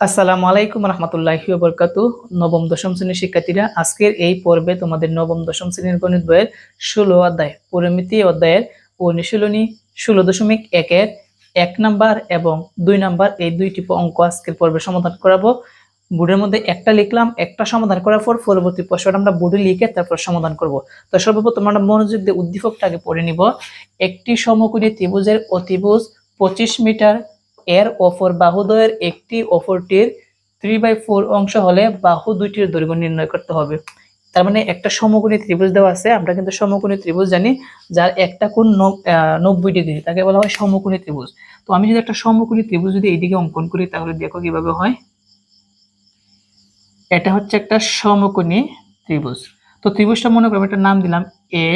আসসালামু আলাইকুম রহমতুল্লাহি বরকাত নবম, দশম শ্রেণির শিক্ষার্থীরা, আজকের এই পর্বে তোমাদের নবম, দশম শ্রেণির গণিত বইয়ের ষোলো অধ্যায়, পরিমিতি অধ্যায়ের অনুশীলনী ষোলো দশমিক একের এক নাম্বার এবং দুই নাম্বার এই দুইটি অঙ্ক আজকের পর্বে সমাধান করাবো। বোর্ডের মধ্যে একটা লিখলাম, একটা সমাধান করার পর পরবর্তী প্রশ্নটা আমরা বোর্ডে লিখে তারপর সমাধান করব। তো সর্বপ্রথম আমরা মনোযোগ দিয়ে উদ্দীপকটা আগে পড়ে নিব। একটি সমকোণী ত্রিভুজের অতিভুজ পঁচিশ মিটার এর অপর বাহুদ্বয়ের একটি অপরটির থ্রি বাই ফোর অংশ হলে বাহু দুইটির দৈর্ঘ্য নির্ণয় করতে হবে। তার মানে একটা সমকোণী ত্রিভুজ দেওয়া আছে, আমরা কিন্তু সমকোণী ত্রিভুজ জানি, যার একটা কোণ নব্বই ডিগ্রি, তাকে বলা হয় সমকোণী ত্রিভুজ। তো আমি যদি একটা সমকোণী ত্রিভুজ যদি এইদিকে অঙ্কন করি, তাহলে দেখো কীভাবে হয়। এটা হচ্ছে একটা সমকোণী ত্রিভুজ। তো ত্রিভুজটা মনে করব একটা নাম দিলাম এ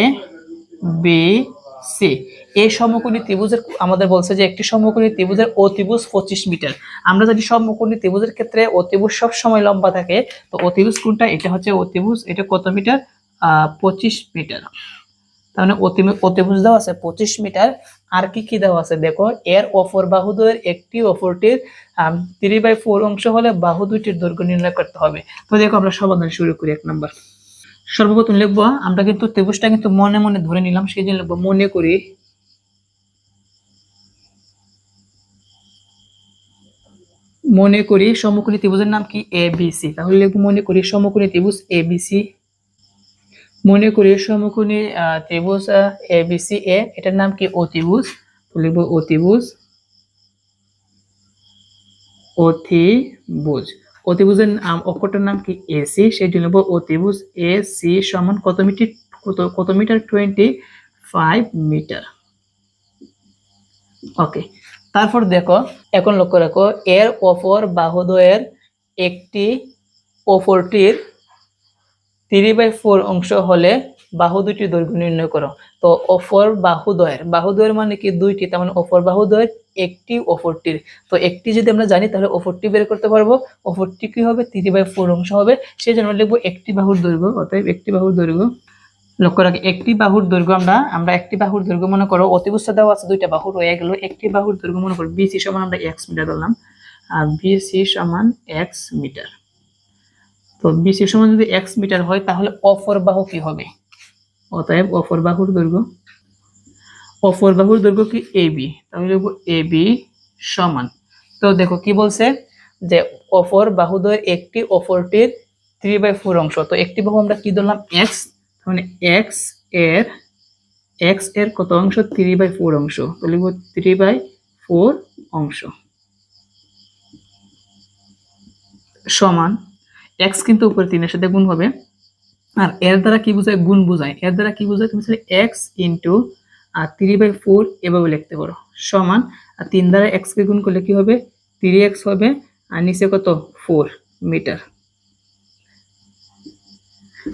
বি সি এই সমকোণী ত্রিভুজের আমাদের বলছে যে একটি সমকোণী ত্রিভুজের অতিভুজ পঁচিশ মিটার। আমরা জানি সমকোণী ত্রিভুজের ক্ষেত্রে অতিভুজ সব সময় লম্বা থাকে। তো অতিভুজ কোনটা? এটা হচ্ছে অতিভুজ এটা কত মিটার? পঁচিশ মিটার। তার মানে অতি- অতিভুজ দেওয়া আছে পঁচিশ মিটার। আর কি কি দেওয়া আছে? দেখো, এর অপর বাহুদ্বয়ের একটি অপরটির থ্রি বাই ফোর অংশ হলে বাহু দুইটির দৈর্ঘ্য নির্ণয় করতে হবে। তো দেখো, আমরা সমাধান শুরু করি এক নম্বর। সর্বপ্রথম লিখব, আমরা কিন্তু ত্রিভুজটা কিন্তু মনে মনে ধরে নিলাম, সেই জন্য লিখব মনে করি মনে করি সমকোণী ত্রিভুজের নাম কি? এ বি সি তাহলে লিখব মনে করি সমকোণী ত্রিভুজ এ বি সি মনে করি সমকোণী ত্রিভুজ এ বি সি এ এটার নাম কি? অতিভুজ। লিখব অতিভুজ। অতিভুজ। অতিভুজের নাম, অক্ষরটার নাম কি? এসি জন্য লিখব অতিভুজ এ সি সমান কত মিটার কত কত metre? Twenty five metre. Okay তারপর দেখো, এখন লক্ষ্য রাখো, এর অপর বাহুদয়ের একটি অপরটির থ্রি বাই ফোর অংশ হলে বাহু দুইটি দৈর্ঘ্য নির্ণয় করো। তো অপর বাহুদয়ের বাহুদয়ের মানে কি দুইটি? তার মানে অপর বাহুদয়ের একটি অপরটির তো একটি যদি আমরা জানি, তাহলে অপরটি বের করতে পারব। অপরটি কি হবে? থ্রি বাই ফোর অংশ হবে। সেই জন্য লিখব একটি বাহুর দৈর্ঘ্য, অতএব একটি বাহুর দৈর্ঘ্য লক্ষ্য রাখি, একটি বাহুর দৈর্ঘ্য আমরা আমরা একটি বাহুর দৈর্ঘ্য মনে করো অতিবুষ্ঠা দেওয়া আছে দুইটা বাহু রয়ে গেল, একটি বাহুর দৈর্ঘ্য মনে করো বিসি সমান আমরা এক্স মিটার ধরলাম, আর বিসি সমান এক্স মিটার তো বিসি সমান যদি এক্স মিটার হয়, তাহলে অফর বাহু কি হবে? অতএব অপর বাহুর দৈর্ঘ্য, অপর বাহুর দৈর্ঘ্য কি এ বি তাহলে লিখব এ বি সমান। তো দেখো কি বলছে, যে অপর বাহুদ্বয়ের একটি অফরটির থ্রি বাই ফোর অংশ, তো একটি বাহু আমরা কি ধরলাম? এক্স মানে এক্সের এক্সের কত অংশ? থ্রি বাই ফোর অংশ। তো লিখব থ্রি বাই ফোর অংশ। সমান। এক্স কিন্তু উপরে তিনের সাথে গুণ হবে। আর এর দ্বারা কি বোঝায়? গুণ বোঝায়। এর দ্বারা কি বোঝায়? তুমি এক্স ইন্টু আর থ্রি বাই ফোর এভাবে লিখতে পারো। সমান। আর তিন দ্বারা এক্স কে গুণ করলে কি হবে? থ্রি এক্স হবে। আর নিচে কত? ফোর মিটার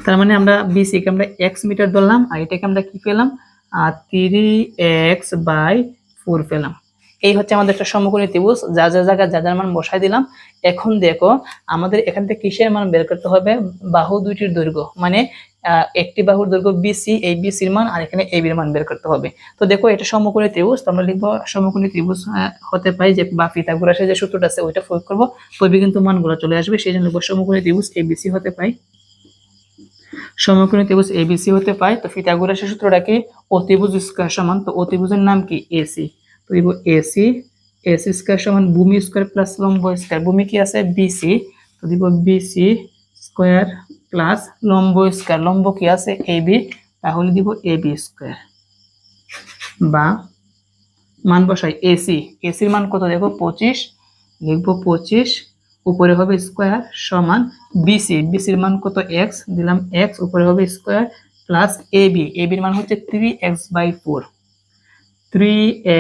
তার মানে আমরা বিসি কে আমরা এক্স মিটার ধরলাম, আর এটাকে আমরা কি পেলাম? থ্রি এক্স বাই ফোর পেলাম। এই হচ্ছে আমাদের একটা সমকোণী ত্রিভুজ, যা যা জায়গায় যা যার মান বসাই দিলাম। এখন দেখো, আমাদের এখান থেকে কিসের মান বের করতে হবে? বাহু দুইটির দৈর্ঘ্য মানে একটি বাহুর দৈর্ঘ্য বিসি এই বিসির মান, আর এখানে এই বির মান বের করতে হবে। তো দেখো, এটা সমকোণী ত্রিভুজ, তো আমরা লিখব সমকোণী ত্রিভুজ হতে পাই যে বা ফিতাগোরাসের যে সূত্রটা আছে, ওইটা প্রয়োগ করব তবে কিন্তু মানগুলো চলে আসবে। সেই জন্য লিখব সমকোণী ত্রিভুজ এবিসি হতে পাই সমকোণী ত্রিভুজ এবিসি হতে পাই তো ফিতাগোরাসের সূত্রটা কি? অতিভুজ স্কয়ার সমান। তো অতিভুজের নাম কি? এসি তো দিব এসি এসি স্কয়ার সমান ভূমি স্কয়ার প্লাস লম্ব স্কয়ার। ভূমি কি আছে? বিসি তো দিব বিসি স্কয়ার প্লাস লম্ব স্কয়ার। লম্ব কি আছে? এবি তাহলে দিব এবি স্কয়ার। বা মান বসাই এসি এসির মান কত? দেখো, পঁচিশ। লিখব পঁচিশ উপরে হবে স্কোয়ার সমান বিসি বিসির মান কত এক্স দিলাম এক্স উপরে হবে স্কোয়ার প্লাস এবি এবির মান হচ্ছে three x by four three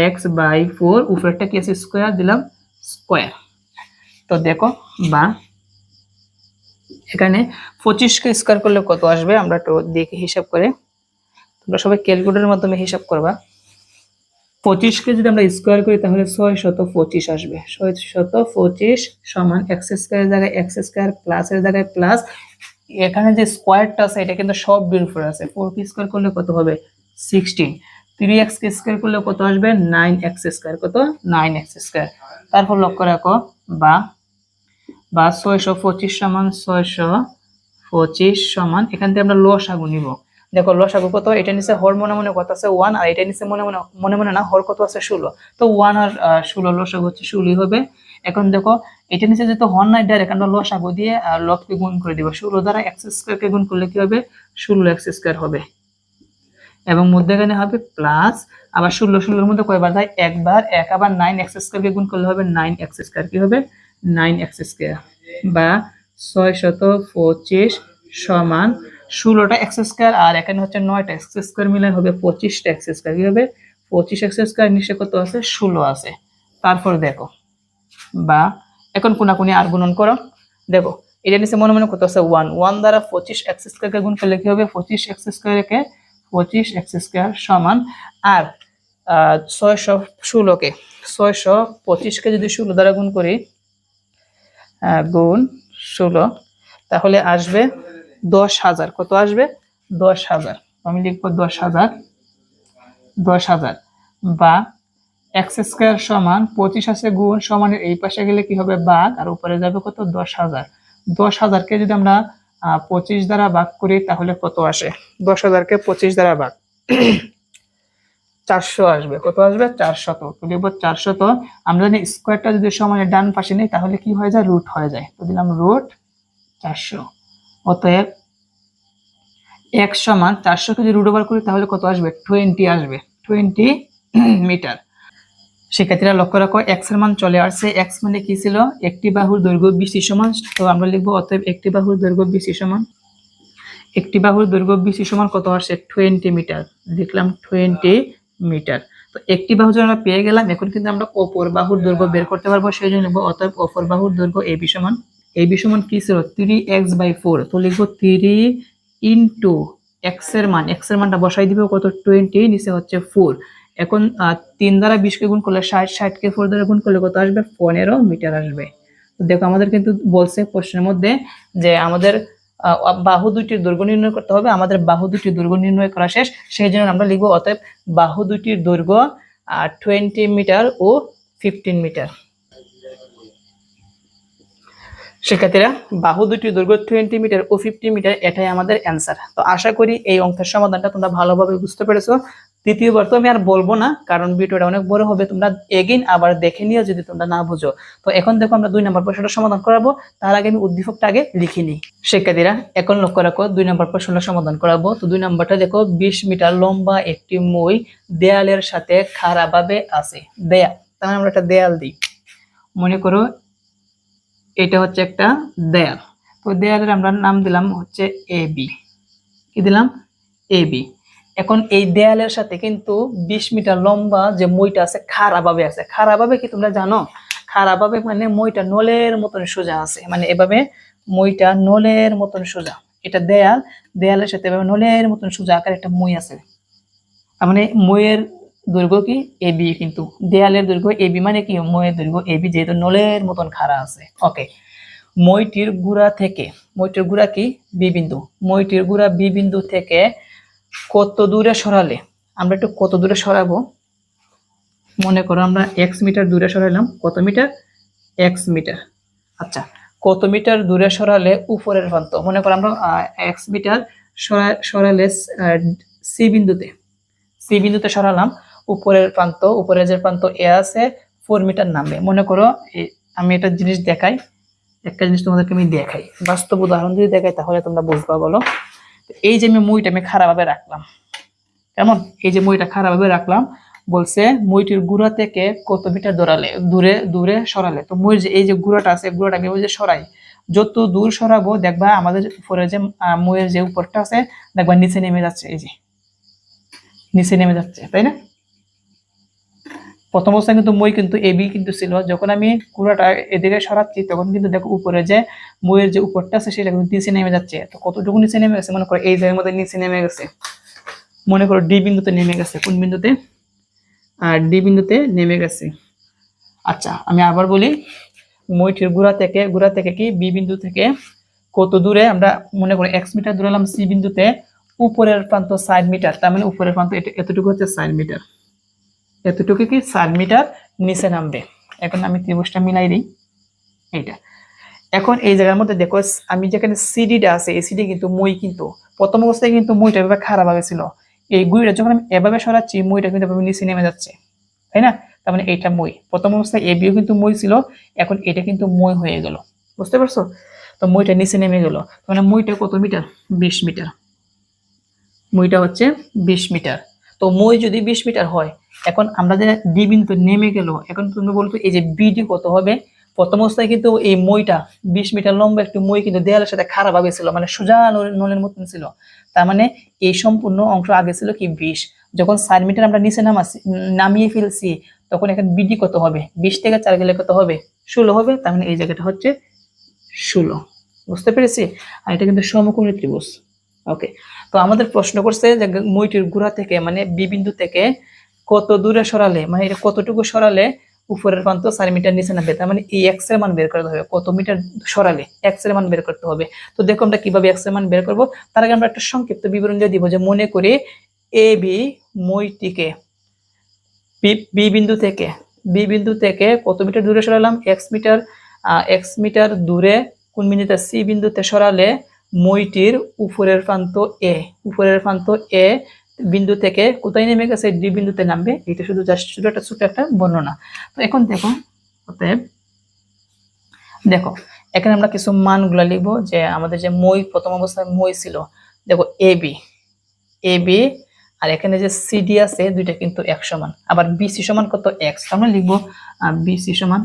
x by four উপরেরটা কি আছে স্কোয়ার দিলাম স্কোয়ার তো দেখো, বা এখানে পঁচিশকে স্কোয়ার করলে কত আসবে? আমরা একটু দেখে হিসাব করে। তোমরা সবাই ক্যালকুলেটরের মাধ্যমে হিসাব করবা। পঁচিশকে যদি আমরা স্কোয়ার করি, তাহলে ছয় শত পঁচিশ আসবে। ছয় শত পঁচিশ সমান এক্স স্কোয়ারের জায়গায় এক্স স্কোয়ার প্লাসের জায়গায় প্লাস এখানে যে স্কোয়ারটা আছে, এটা কিন্তু সব বির উপরে আছে। ফোর কে স্কোয়ার করলে কত হবে? সিক্সটিন থ্রি এক্স কে স্কোয়ার করলে কত আসবে? নাইন এক্স স্কোয়ার কত? নাইন এক্স স্কোয়ার তারপর লক্ষ্য রাখো, বা বা ছয়শো পঁচিশ সমান ছয়শো পঁচিশ সমান, এখান থেকে আমরা লসাগু নিব। দেখো, লসাগু কত? এটা নিচে হর মনে মনে কত আছে? ওয়ান, আর এটা নিচে মনে মনে মনে মনে না, হর কত আছে? ষোলো। তো ওয়ান আর ষোলো, লসাগু হচ্ছে ষোলোই হবে। এখন দেখো, এটা নিচে যেহেতু হর নাই ডাইরেক্ট আমরা লসাগু দিয়ে লবকে গুণ করে দিব। ষোলো দ্বারা এক্স স্কোয়ারকে গুণ করলে কি হবে? ষোলো এক্স স্কোয়ার হবে। এবং মধ্যেখানে হবে প্লাস আবার ষোলো, ষোলোর মধ্যে কয়বার যায়? একবার, এক, আবার নাইন এক্স স্কোয়ারকে গুণ করলে হবে নাইন এক্স স্কোয়ার কি হবে? নাইন এক্স স্কোয়ার বা ছয় শত পঁচিশ সমান ষোলোটা এক্স স্কোয়ার আর এখানে হচ্ছে নয়টা এক্স স্কোয়ার মিলে হবে পঁচিশটা এক্স স্কোয়ার কি হবে পঁচিশ এক্স স্কোয়ার নিশ্চয় কত আছে? ষোলো আছে। তারপর দেখো, বা এখন কোনাকুনি আর গুণন করো। দেখো, এটা নিচে মনে মনে কত আছে? ওয়ান ওয়ান দ্বারা পঁচিশ এক্স স্কোয়ারকে গুণ করলে কী হবে? পঁচিশ এক্স স্কোয়ারকে পঁচিশ এক্স স্কোয়ার সমান আর ছয়শো ষোলোকে ছয়শো পঁচিশকে যদি ষোলো দ্বারা গুণ করি গুণ ষোলো, তাহলে আসবে দশ হাজার। কত আসবে? দশ হাজার। আমি লিখব দশ হাজার। দশ হাজার। বা এক্স স্কোয়ার সমান পঁচিশ আছে গুণ সমানের এই পাশে গেলে কি হবে? বাঘ আর উপরে যাবে কত? দশ হাজার। দশ হাজারকে যদি আমরা পঁচিশ দ্বারা ভাগ করি, তাহলে কত আসে? দশ হাজারকে পঁচিশ দ্বারা ভাগ। চারশো আসবে। কত আসবে? চারশত। তো লিখব চারশত। আমরা জানি স্কোয়ারটা যদি সমানের ডান পাশে নেই, তাহলে কি হয়ে যায়? রুট হয়ে যায়। তো দিলাম রুট চারশো। অতএব এক সমান চারশোকে যদি রুট ওভার করি তাহলে কত আসবে? টোয়েন্টি আসবে। টোয়েন্টি মিটার শিক্ষার্থীরা লক্ষ্য রাখো এক্সের মান চলে আসছে। এক্স মানে কি ছিল? একটি বাহুর দৈর্ঘ্য বিসি সমান। তো আমরা লিখব অতএব একটি বাহুর দৈর্ঘ্য বিসি সমান। একটি বাহুর দৈর্ঘ্য বিসি সমান কত আসছে টোয়েন্টি মিটার লিখলাম টোয়েন্টি মিটার তো একটি বাহু যখন আমরা পেয়ে গেলাম, এখন কিন্তু আমরা অপর বাহুর দৈর্ঘ্য বের করতে পারব, সেই জন্য অতএব অপর বাহুর দৈর্ঘ্য এ সমান। এ বি সমান কি ছিল? থ্রি এক্স বাই ফোর তো লিখব থ্রি ইন্টু এক্সের মান এক্সের মানটা বসাই দিব, কত? টোয়েন্টি নিচে হচ্ছে ফোর এখন তিন দ্বারা বিশকে গুণ করলে ষাট ষাটকে ফোর দ্বারা গুণ করলে কত আসবে? পনেরো মিটার আসবে। তো দেখো, আমাদের কিন্তু বলছে প্রশ্নের মধ্যে যে আমাদের বাহু দুইটির দৈর্ঘ্য নির্ণয় করতে হবে, আমাদের বাহু দুইটির দৈর্ঘ্য নির্ণয় করা শেষ, সেই জন্য আমরা লিখব, অতএব বাহু দুইটির দৈর্ঘ্য টোয়েন্টি মিটার ও ফিফটিন মিটার। শিক্ষার্থীরা, বাহু দুটির দৈর্ঘ্য টোয়েন্টি মিটার ও ফিফটি মিটার এটাই আমাদের অ্যান্সার তো আশা করি এই অঙ্কের সমাধানটা তোমরা ভালোভাবে বুঝতে পেরেছ। দ্বিতীয়বার তো আমি আর বলব না, কারণ ভিডিওটা অনেক বড় হবে, তোমরা এগেইন আবার দেখে নিও যদি তোমরা না বুঝো। তো এখন দেখো আমরা দুই নম্বর প্রশ্নটা সমাধান করাবো, তার আগে আমি উদ্দীপকটা আগে লিখে নিই। শিক্ষার্থীরা, এখন লক্ষ্য রাখো, দুই নম্বর প্রশ্নটা সমাধান করাবো। তো দুই নম্বরটা দেখো, বিশ মিটার লম্বা একটি মই দেয়ালের সাথে খারাপভাবে আছে। দেয়াল তাহলে আমরা একটা দেয়াল দিই। মনে করো এটা হচ্ছে একটা দেয়াল। তো দেয়ালের আমরা নাম দিলাম হচ্ছে এ বি। কি দিলাম? A B. এখন এই দেয়ালের সাথে কিন্তু বিশ মিটার লম্বা যে মইটা আছে খারাপভাবে আছে। খারাপভাবে কি তোমরা জানো? খারাপভাবে মানে মইটা নলের মতন সোজা আছে। মানে এভাবে মইটা নলের মতন সোজা। এটা দেয়াল। দেয়ালের সাথে এভাবে নলের মতন সোজা আকার একটা মই আছে। তার মানে মইয়ের দৈর্ঘ্য কি? এবি কিন্তু দেয়ালের দৈর্ঘ্য এবি মানে কি? মইয়ের দৈর্ঘ্য এবি যেহেতু নলের মতন খাড়া আছে। ওকে মইটির গুড়া থেকে, মইটির গুড়া কি? বি বিন্দু। মইটির গুড়া বি বিন্দু থেকে কত দূরে সরালে? আমরা একটু কত দূরে সরাবো? মনে করো আমরা এক্স মিটার দূরে সরাইলাম। কত মিটার? X metre. আচ্ছা কত মিটার দূরে সরালে উপরের প্রান্ত? মনে করো আমরা এক্স মিটার সরা- সরালে সি বিন্দুতে। সি বিন্দুতে সরালাম। উপরের প্রান্ত, উপরের যে প্রান্ত এ আছে ফোর মিটার নামবে। মনে করো আমি একটা জিনিস দেখাই, একটা জিনিস তোমাদেরকে আমি দেখাই। বাস্তব উদাহরণ যদি দেখাই, তাহলে তোমরা বুঝবা, বলো। এই যে আমি মুইটা, আমি খারাপভাবে রাখলাম। কেমন? এই যে মুইটা খারাপভাবে রাখলাম, বলছে মুইটির গুড়া থেকে কত মিটার দৌড়ালে? দূরে দূরে সরালে। তো মুই যে, এই যে গুড়াটা আছে গুড়াটা আমি ওই যে সরাই। যত দূর সরাবো, দেখবা আমাদের উপরে যে মুয়ের যে উপরটা আছে, দেখবা নিচে নেমে যাচ্ছে, এই যে। নিচে নেমে যাচ্ছে, তাই না? প্রথম অবস্থায় কিন্তু মই কিন্তু এবি কিন্তু ছিল। যখন আমি কুড়াটা এদিকে সরাচ্ছি, তখন কিন্তু দেখো উপরে যে মইয়ের যে উপরটা আছে, সেটা কিন্তু নিচে নেমে যাচ্ছে। তো কতটুকু নিচে নেমে গেছে? মনে করো এই জায়গার মধ্যে নিচে নেমে গেছে। মনে করো ডি বিন্দুতে নেমে গেছে। কোন বিন্দুতে? আর ডি বিন্দুতে নেমে গেছে। আচ্ছা আমি আবার বলি, মইটির গুড়া থেকে গুড়া থেকে কি? বি বিন্দু থেকে কত দূরে? আমরা মনে করি এক্স মিটার দূরে এলাম সি বিন্দুতে উপরের প্রান্ত সাইড মিটার তার মানে উপরের প্রান্ত এটা- এতটুকু হচ্ছে সাইড মিটার এতটুকু কি? ষাট মিটার নিচে নামবে। এখন আমি ত্রিভুজটা মিলাই দিই। এইটা। এখন এই জায়গার মধ্যে দেখো, আমি যেখানে সিডিটা আছে, এই সিডি কিন্তু মই কিন্তু, প্রথম অবস্থায় কিন্তু মইটা এভাবে খারাপ ভাবে ছিল। এই গুড়িটা যখন আমি এভাবে সরাচ্ছি, মইটা কিন্তু এভাবে নিচে নেমে যাচ্ছে। তাই না? তার মানে এইটা মই। প্রথম অবস্থায় এ বিও কিন্তু মই ছিল, এখন এটা কিন্তু মই হয়ে গেল। বুঝতে পারছ? তো মইটা নিচে নেমে গেল। মানে মইটা কত মিটার? বিশ মিটার। মইটা হচ্ছে বিশ মিটার। তো মই যদি বিশ মিটার হয় এখন আমরা যে ডি বিন্দু নেমে গেল, এখন তুমি বলতো এই যে বিডি কত হবে? প্রথম অবস্থায় কিন্তু এই মইটা বিশ মিটার লম্বা একটু মই কিন্তু দেয়ালের সাথে খারাপ ভাবে ছিল মানে সোজা নলের মতন ছিল। তার মানে এই সম্পূর্ণ অংশ আগে ছিল কি বিশ। যখন চার মিটার আমরা নিচে নামাছি, নামিয়ে ফেলছি, তখন এখানে বিডি কত হবে? বিশ থেকে চার গেলে কত হবে? ষোলো হবে, তার মানে এই জায়গাটা হচ্ছে ষোলো। বুঝতে পেরেছি? আর এটা কিন্তু সমকোণী ত্রিভুজ। ওকে, তো আমাদের প্রশ্ন করছে যে মইটির গুড়া থেকে মানে বিবিন্দু থেকে কত দূরে সরালে মানে এটা কতটুকু সরালে উপরের প্রান্ত চার মিটার নিচে নামবে, তার মানে এই এক্স মান বের করতে হবে। কত মিটার সরালে এক্স মান বের করতে হবে। তো দেখো আমরা কীভাবে এক্স মান বের করব। তার আগে আমরা একটা সংক্ষিপ্ত বিবরণ দিয়ে দিব যে মনে করি এ বি মইটিকে বি বিন্দু থেকে বি বিন্দু থেকে কত মিটার দূরে সরালাম? এক্স মিটার এক্স মিটার দূরে কোন বিন্দুতে? সি বিন্দুতে সরালে মইটির উপরের প্রান্ত এ উপরের প্রান্ত এ বিন্দু থেকে কোথায় নেমে গেছে ডি বিন্দুতে নামবে। এটা শুধু জাস্ট শুধু একটা ছোট একটা বর্ণনা। তো এখন দেখো, অতএব দেখো, এখানে আমরা কিছু মানগুলো লিখব যে আমাদের যে মই, প্রথম অবস্থায় মই ছিল, দেখো এ বি এ বি আর এখানে যে সিডি আছে, দুইটা কিন্তু এক সমান। আবার বিসি সমান কত? এক্স আমরা লিখব বিসি সমান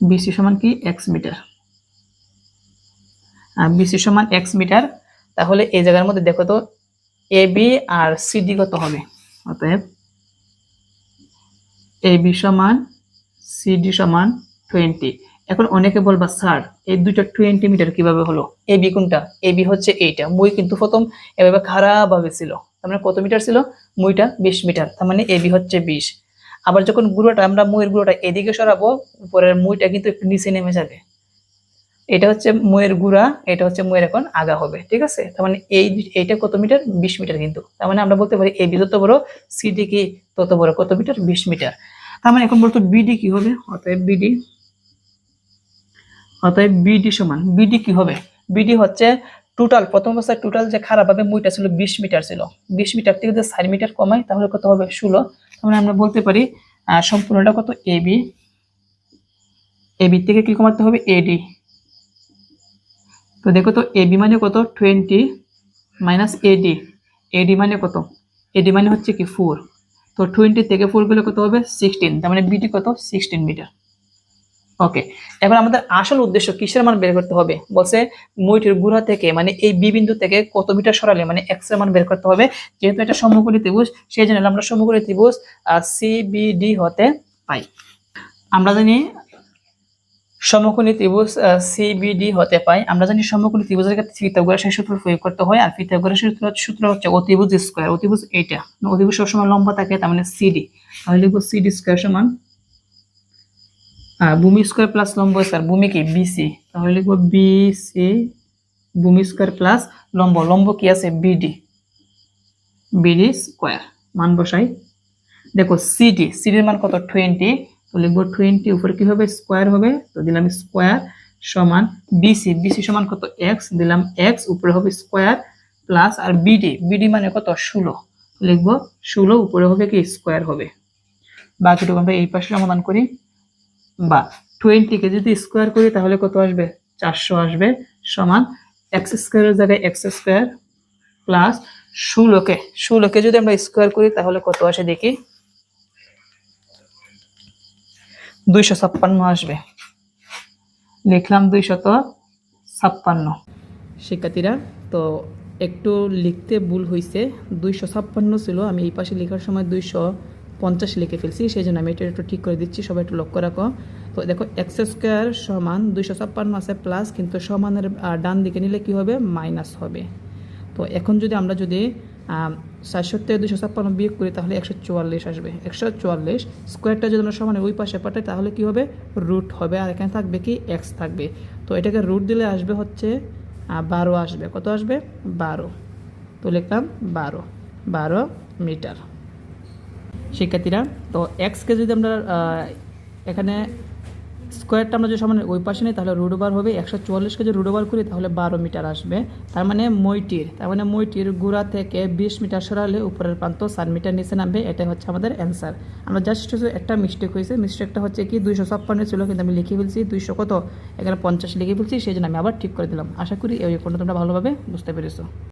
বিসি সমান কি? এক্স মিটার বিসি সমান এক্স মিটার তাহলে এই জায়গার মধ্যে দেখো তো এ বি আর সিডি কত হবে? অতএব এ বি সমান সিডি সমান টোয়েন্টি এখন অনেকে বলবা, স্যার, এই দুইটা টোয়েন্টি মিটার কীভাবে হলো? এ বি কোনটা? এ বি হচ্ছে এইটা। মই কিন্তু প্রথম এভাবে খারাপ ভাবে ছিল। তার মানে কত মিটার ছিল? মইটা বিশ মিটার তার মানে এ বি হচ্ছে বিশ। আবার যখন গুঁড়োটা, আমরা মইয়ের গুঁড়োটা এদিকে সরাবো, উপরের মইটা কিন্তু একটু নিচে নেমে যাবে। এটা হচ্ছে ময়ের গুড়া, এটা হচ্ছে ময়ের এখন আগা হবে, ঠিক আছে? তার মানে এই এইটা কত মিটার? বিশ মিটার কিন্তু। তার মানে আমরা বলতে পারি এ বি যত বড় সিডি কি তত বড়, কত মিটার? বিশ মিটার। তার মানে এখন বলতো বিডি কি হবে? অতএব বিডি অতএব বিডি সমান বিডি কি হবে? বিডি হচ্ছে টোটাল প্রথম অবস্থায় টোটাল যে খারাপ ভাবে মইটা ছিল বিশ মিটার ছিল। বিশ মিটার থেকে যদি চার মিটার কমাই, তাহলে কত হবে? ষোলো। তার মানে আমরা বলতে পারি সম্পূর্ণটা কত? এবি এবি থেকে কি কমাতে হবে? এডি তো দেখো তো এবি মানে কত? টোয়েন্টি মাইনাস এডি এডি মানে কত? এডি মানে হচ্ছে কি ফোর তো টোয়েন্টি থেকে ফোর গেলে কত হবে? সিক্সটিন তার মানে বিটি কত? সিক্সটিন মিটার ওকে এবার আমাদের আসল উদ্দেশ্য কিসের মান বের করতে হবে? বলছে মইটির গুড়া থেকে মানে এই বি বিন্দু থেকে কত মিটার সরালে মানে এক্সের মান বের করতে হবে? যেহেতু এটা সমকোণী ত্রিভুজ, সেই জন্য আমরা সমকোণী ত্রিভুজ সিবিডি হতে পাই আমরা জানি সমকোণী ত্রিভুজ সিবিডি হতে পাই আমরা জানি সমকোণী ত্রিভুজের ক্ষেত্রে ফিথাগোরাসের সূত্র প্রয়োগ করতে হয়, আর ফিথাগোরাসের সূত্র হচ্ছে অতিভুজ স্কয়ার অতিভুজ এইটা। অতিভুজ সবসময় লম্বা থাকে, তার মানে সিডি তাহলে লিখব সিডি স্কয়ার সমান ভূমি স্কয়ার প্লাস লম্ব স্কয়ার ভূমি কি? বিসি তাহলে লিখব বিসি ভূমি স্কয়ার প্লাস লম্ব। লম্ব কি আছে? বিডি বিডি স্কয়ার মান বসাই। দেখো সিডি সিডির মান কত? টোয়েন্টি লিখব টোয়েন্টি উপরে কি হবে স্কোয়ার হবে? তো দিলাম স্কোয়ার সমান বিসি বিসি সমান কত? এক্স দিলাম এক্স উপরে হবে স্কোয়ার প্লাস আর বিডি বিডি মানে কত? ষোলো। লিখব ষোলো, উপরে হবে কি? স্কোয়ার হবে। বাকিটুকু আমরা এই পাশে সমাধান করি। বা টোয়েন্টিকে যদি স্কোয়ার করি, তাহলে কত আসবে? চারশো আসবে সমান এক্স স্কোয়ারের জায়গায় এক্স স্কোয়ার প্লাস ষোলোকে। ষোলোকে যদি আমরা স্কোয়ার করি, তাহলে কত আসে দেখি? দুইশো ছাপ্পান্ন আসবে। লিখলাম দুইশত ছাপ্পান্ন। শিক্ষার্থীরা, তো একটু লিখতে ভুল হয়েছে দুইশো ছাপ্পান্ন ছিল, আমি এই পাশে লেখার সময় দুইশো পঞ্চাশ লিখে ফেলছি সেই জন্য আমি এটা একটু ঠিক করে দিচ্ছি, সবাই একটু লক্ষ্য রাখো। তো দেখো এক্স স্কোয়ার সমান দুইশো ছাপ্পান্ন আছে প্লাস কিন্তু সমানের ডান দিকে নিলে কি হবে? মাইনাস হবে। তো এখন যদি আমরা যদি থেকে দুশো ছাপ্পান্ন বিয়োগ করি তাহলে একশো চুয়াল্লিশ আসবে। একশো চুয়াল্লিশ স্কোয়ারটা যদি আমরা সমানে ওই পাশে পাঠাই, তাহলে কি হবে? রুট হবে। আর এখানে থাকবে কি? এক্স থাকবে। তো এটাকে রুট দিলে আসবে হচ্ছে বারো আসবে। কত আসবে? বারো। তো লিখলাম বারো। বারো মিটার। শিক্ষার্থীরা, তো এক্সকে যদি আমরা এখানে স্কোয়ারটা আমরা যদি সমান ওই পাশে নিই, তাহলে রুট ওভার হবে একশো চুয়াল্লিশকে যদি রুট ওভার করি, তাহলে বারো মিটার আসবে। তার মানে মইটির তার মানে মইটির গোড়া থেকে বিশ মিটার সরালে উপরের প্রান্ত সাত মিটার নিচে নামবে, এটাই হচ্ছে আমাদের অ্যান্সার আমরা জাস্ট একটা মিস্টেক হয়েছে মিস্টেকটা হচ্ছে কি, দুইশো ছাপ্পান্ন ছিল, কিন্তু আমি লিখে ফেলছি দুইশো কত? এখানে পঞ্চাশ লিখে ফেলছি, সেই জন্য আমি আবার ঠিক করে দিলাম। আশা করি এই পর্যন্ত তোমরা ভালোভাবে বুঝতে পেরেছ।